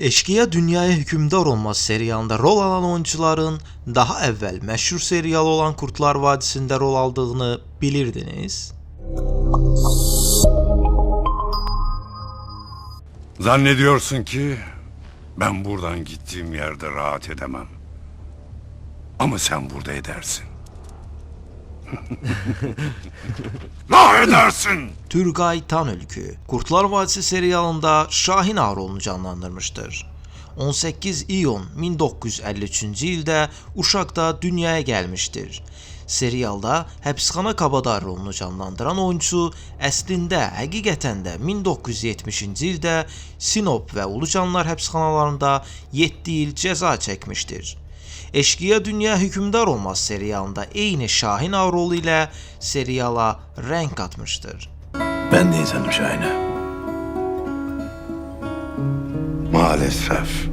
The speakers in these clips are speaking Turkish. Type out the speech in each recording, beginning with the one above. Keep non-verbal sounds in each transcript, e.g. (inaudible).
Eşkıya Dünyaya Hükümdar Olmaz serialında rol alan oyuncuların daha evvel meşhur serial olan Kurtlar Vadisi'nde rol aldığını bilirdiniz. Zannediyorsun ki ben buradan gittiğim yerde rahat edemem. Ama sen burada edersin. (laughs) rahat edersin. Turgay Tanölkü, Kurtlar Vadisi serialında Şahin Ağaroğlu'nu canlandırmıştır. 18 iyun 1953-cü ildə dünyaya gəlmişdir. Serialda həbsxana kabadar rolunu canlandıran oyuncu əslində həqiqətən də 1970-ci ildə Sinop və Ulucanlar həbsxanalarında 7 il cəza çəkmişdir. Eşkıya Dünya Hükümdar Olmaz serialında eyni Şahin Ağaroğlu ilə seriala rəng katmışdır. Ben de insanım Şahin'e. Maalesef.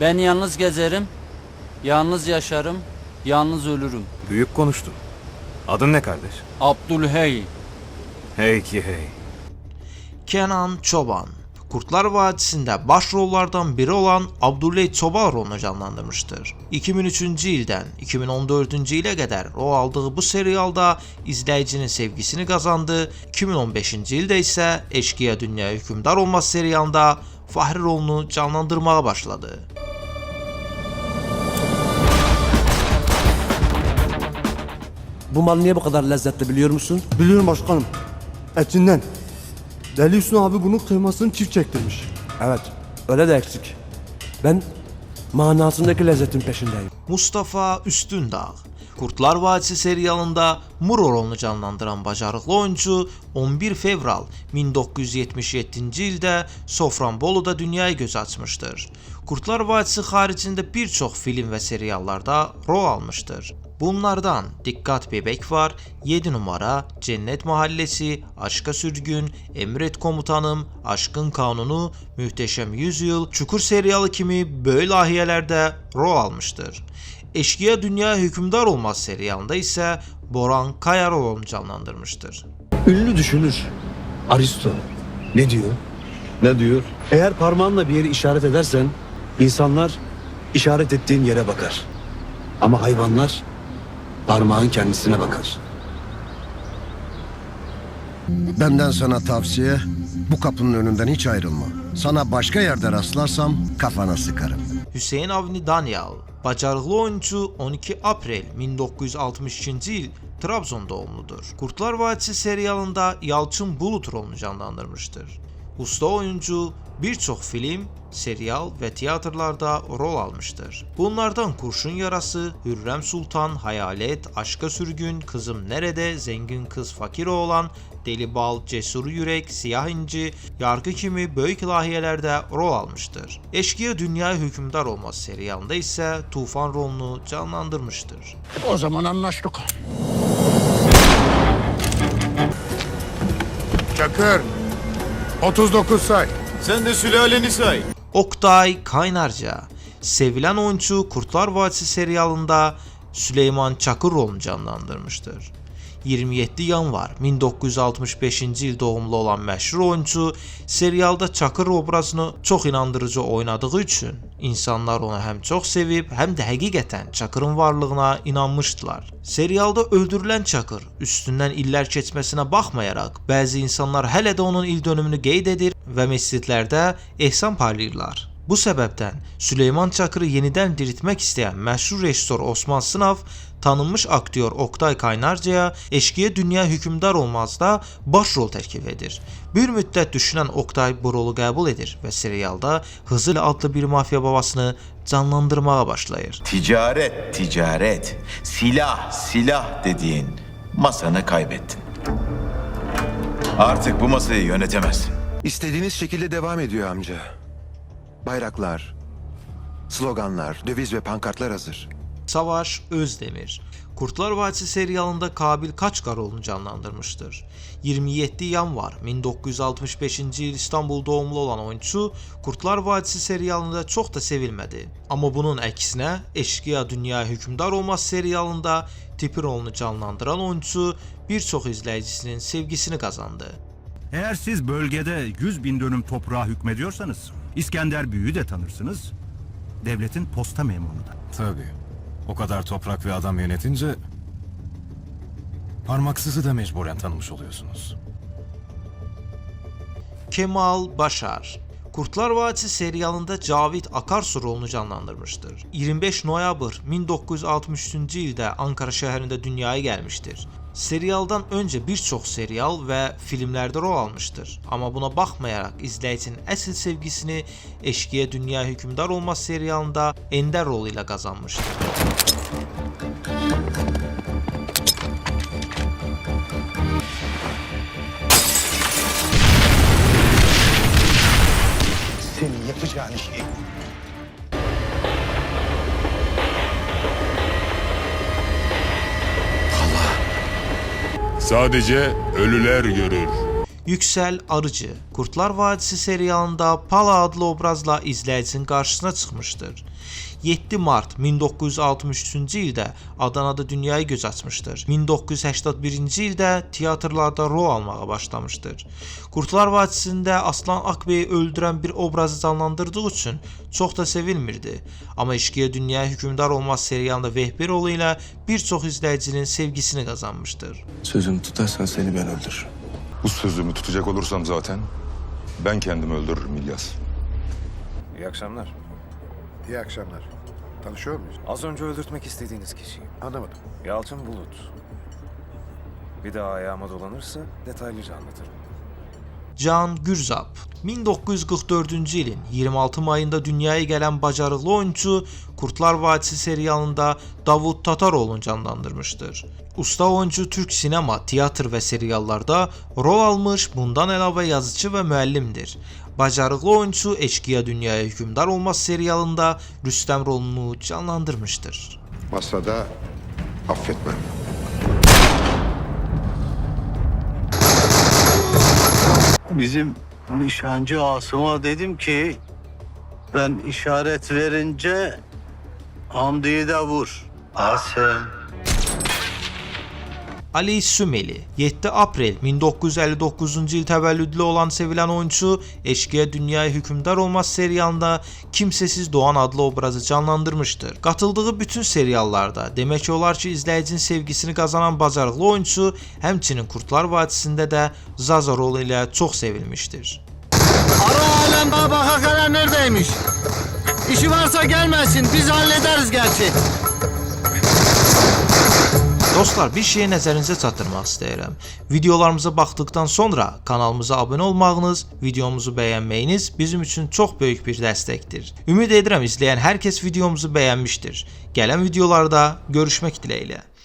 Ben yalnız gezerim, yalnız yaşarım, yalnız ölürüm. Büyük konuştun. Adın ne kardeş? Abdülhey. Hey ki hey. Kenan Çoban Kurtlar Vadisi'nde başrollardan biri olan Abdüley Çoban rolunu canlandırmıştır. 2003-cü ildən 2014-cü ilə qədər rol aldığı bu serialda izləyicinin sevgisini qazandı. 2015-ci ildə isə Eşkıya Dünya Hükümdar Olmaz serialında Fahri rolunu canlandırmağa başladı. Bu mal niye bu kadar lezzetli biliyor musun? Biliyorum başkanım. Etinden. Deli Hüsnü abi bunun kıymasını çift çektirmiş. Evet, öyle de eksik. Ben manasındaki lezzetin peşindeyim. Mustafa Üstündağ Kurtlar Vadisi serialında Muro rolunu canlandıran bacarıqlı oyuncu 11 fevral 1977-ci ildə Sofranboluda dünyaya göz açmışdır. Kurtlar Vadisi xaricində bir çox film və seriallarda rol almışdır. Bunlardan Dikkat Bebek var, 7 numara, Cennet Mahallesi, Aşka Sürgün, Emret Komutanım, Aşkın Kanunu, Mühteşem Yüzyıl, Çukur serialı kimi böyük layihələrdə rol almışdır. Eşkıya Dünya Hükümdar Olmaz serialında ise Boran Kayarol canlandırmıştır. Ünlü düşünür. Aristo. Ne diyor? Ne diyor? Eğer parmağınla bir yeri işaret edersen insanlar işaret ettiğin yere bakar. Ama hayvanlar parmağın kendisine bakar. Benden sana tavsiye bu kapının önünden hiç ayrılma. Sana başka yerde rastlarsam kafana sıkarım. Hüseyin Avni Daniel, bacarıqlı oyuncu 12 aprel 1962-ci il Trabzon doğumludur. Kurtlar Vadisi serialında Yalçın Bulut rolunu canlandırmıştır. Usta oyuncu bir çox film, serial və teatrlarda rol almışdır. Bunlardan Kurşun Yarası, Hürrem Sultan, Hayalet, Aşka Sürgün, Kızım Nerede, Zengin Kız Fakir Oğlan, Deli Bal, Cesur Yürek, Siyah İnci, Yargı kimi böyük layihələrdə rol almışdır. Eşkıya Dünyaya Hükümdar Olmaz serialında isə Tufan rolunu canlandırmışdır. O zaman anlaştık. Çakır. 39 say. Sen de sülaleni say. Oktay Kaynarca, sevilen oyuncu Kurtlar Vadisi serialında Süleyman Çakır rolunu canlandırmıştır. 27 yanvar 1965-ci il doğumlu olan məşhur oyuncu serialda Çakır obrazını çox inandırıcı oynadığı üçün insanlar onu həm çox sevib, həm də həqiqətən Çakırın varlığına inanmışdılar. Serialda öldürülən Çakır üstündən illər keçməsinə baxmayaraq, bəzi insanlar hələ də onun il dönümünü qeyd edir və məscidlərdə ehsan paylayırlar. Bu səbəbdən Süleyman Çakırı yenidən diriltmək istəyən məşhur rejissor Osman Sınav tanınmış aktyor Oktay Kaynarcaya Eşkıya Dünya Hükümdar Olmazda baş rol tərkib edir. Bir müddət düşünən Oktay bu rolu qəbul edir və serialda Hızır adlı bir mafiya babasını canlandırmağa başlayır. Ticaret, ticaret. Silah, silah dediğin masanı kaybettin. Artık bu masayı yönetemezsin. İstediğiniz şekilde devam ediyor amca. Bayraklar, sloganlar, döviz ve pankartlar hazır. Savaş Özdemir Kurtlar Vadisi serialında Kabil Kaçkar rolunu canlandırmıştır. 27 yanvar 1965-ci il İstanbul doğumlu olan oyuncu Kurtlar Vadisi serialında çox da sevilmədi. Amma bunun əksinə Eşkıya Dünya Hükümdar Olmaz serialında tipi rolunu canlandıran oyuncu bir çox izləyicisinin sevgisini qazandı. Eğer siz bölgede 100 bin dönüm toprağa hükmediyorsanız İskender Büyü'yü de tanırsınız. Devletin posta memuru da. Tabii. O kadar toprak ve adam yönetince... Parmaksızı da mecburen tanımış oluyorsunuz. Kemal Başar Kurtlar Vadisi serialında Cavit Akarsu rolunu canlandırmıştır. 25 noyabr 1963-cü ildə Ankara şəhərində dünyaya gəlmişdir. Serialdan öncə bir çox serial və filmlərdə rol almışdır. Amma buna baxmayaraq izləyicinin əsl sevgisini Eşqiyə Dünya Hökmdar Olmaz serialında Ender rolu ilə qazanmışdır. Yapacağın şey Sadece ölüler görür. Yüksəl Arıcı Kurtlar Vadisi serialında Pala adlı obrazla izləyicinin qarşısına çıxmışdır. 7 mart 1963-cü ildə Adanada dünyaya göz açmışdır. 1981-ci ildə teatrlarda rol almağa başlamışdır. Kurtlar Vadisində Aslan Akbey'i öldürən bir obrazı canlandırdığı üçün çox da sevilmirdi. Amma Eşqiyə Dünyaya Hökmdar Olmaz serialında Vehbi rolu ilə bir çox izləyicinin sevgisini qazanmışdır. Sözümü tutarsan seni ben öldürürüm. Bu sözümü tutacak olursam zaten ben kendimi öldürürüm İlyas. İyi akşamlar. İyi akşamlar. Tanışıyor muyuz? Az önce öldürtmek istediğiniz kişi. Anlamadım. Yalçın Bulut. Bir daha ayağıma dolanırsa detaylıca anlatırım. Can Gürzap 1944-cü ilin 26 mayında dünyaya gələn bacarıqlı oyunçu Kurtlar Vadisi serialında Davud Tatarovun canlandırmışdır. Usta oyuncu Türk sinema, teatr və seriallarda rol almış, bundan əlavə yazıcı və müəllimdir. Bacarıqlı oyunçu Eşqiya Dünyaya Hökmdar Olmaz serialında Rüstəm rolunu canlandırmışdır. Masada affetmem. Bizim nişancı Asım'a dedim ki ben işaret verince Hamdi'yi de vur. Asım. Ali Sümeli 7 aprel 1959-cu il təvəllüdlü olan sevilən oyunçu Eşqiyə Dünyaya Hökmdar Olmaz serialında Kimsəsiz Doğan adlı obrazı canlandırmışdır. Qatıldığı bütün seriallarda demək olar ki, izləyicinin sevgisini qazanan bacarıqlı oyunçu həmçinin Kurtlar Vadisində də Zaza rolu ilə çox sevilmişdir. Ara alem baba hakikaten neredeymiş? İşi varsa gelmesin biz hallederiz gerçi. Dostlar, bir şeyi nəzərinizə çatdırmaq istəyirəm. Videolarımıza baxdıqdan sonra kanalımıza abunə olmağınız, videomuzu bəyənməyiniz bizim üçün çox böyük bir dəstəkdir. Ümid edirəm izləyən hər kəs videomuzu bəyənmişdir. Gələn videolarda görüşmək diləyilə.